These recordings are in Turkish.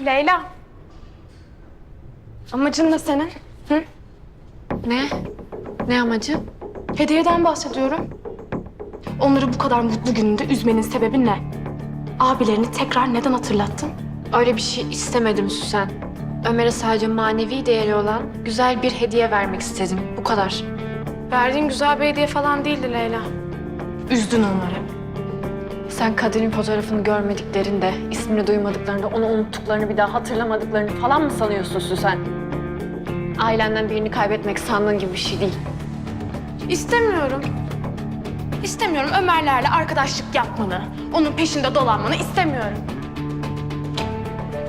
Leyla. Amacın ne senin? Hı? Ne? Ne amacı? Hediyeden bahsediyorum. Onları bu kadar mutlu gününde üzmenin sebebi ne? Abilerini tekrar neden hatırlattın? Öyle bir şey istemedim Süsen. Ömer'e sadece manevi değeri olan güzel bir hediye vermek istedim. Bu kadar. Verdiğin güzel bir hediye falan değildi Leyla. Üzdün onları. Sen Kadir'in fotoğrafını görmediklerinde, ismini duymadıklarında, onu unuttuklarını, bir daha hatırlamadıklarını falan mı sanıyorsun Süsen? Ailenden birini kaybetmek sandığın gibi bir şey değil. İstemiyorum. İstemiyorum Ömerlerle arkadaşlık yapmanı, onun peşinde dolanmanı istemiyorum.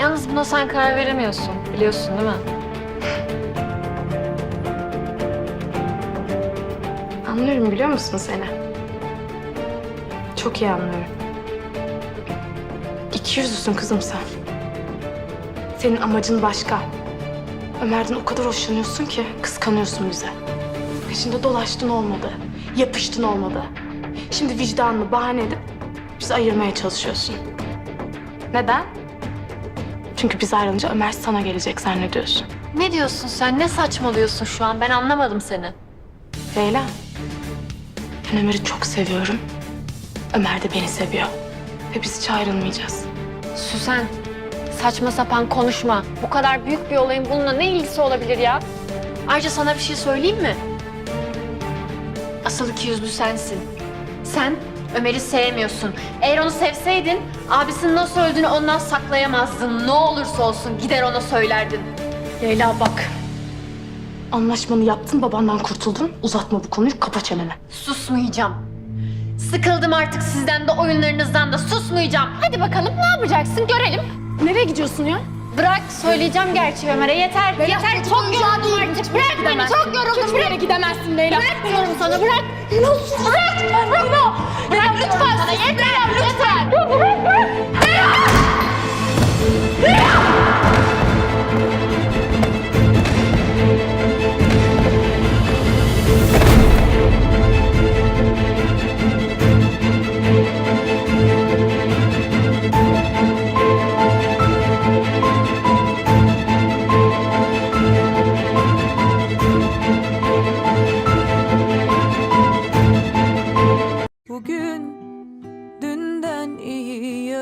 Yalnız buna sen karar veremiyorsun. Biliyorsun değil mi? Anlıyorum biliyor musun seni? Çok iyi anlıyorum. İki yüzlüsün kızım sen. Senin amacın başka. Ömer'den o kadar hoşlanıyorsun ki kıskanıyorsun bize. Peşinde dolaştın olmadı. Yapıştın olmadı. Şimdi vicdanını bahane edip bizi ayırmaya çalışıyorsun. Neden? Çünkü biz ayrılınca Ömer sana gelecek zannediyorsun. Ne diyorsun sen? Ne saçmalıyorsun şu an? Ben anlamadım seni. Leyla, ben Ömer'i çok seviyorum. Ömer de beni seviyor. Ve biz hiç ayrılmayacağız. Süsen, saçma sapan konuşma. Bu kadar büyük bir olayın bununla ne ilgisi olabilir ya? Ayrıca sana bir şey söyleyeyim mi? Asıl iki yüzlü sensin. Sen Ömer'i sevmiyorsun. Eğer onu sevseydin, abisinin nasıl öldüğünü ondan saklayamazdın. Ne olursa olsun gider ona söylerdin. Leyla bak. Anlaşmanı yaptın, babandan kurtuldun. Uzatma bu konuyu, kapa çeneni. Susmayacağım. Sıkıldım artık sizden de oyunlarınızdan da susmayacağım. Hadi bakalım ne yapacaksın görelim. Nereye gidiyorsun ya? Bırak söyleyeceğim gerçeği Ömer'e yeter. yeter çok yoruldum artık. Bırak beni çok yoruldum. Hiçbir yere gidemezsin Leyla. Bırak diyorum sana bırak. Bırak. Bırak. Bırak lütfen yeter. Yeter. Bırak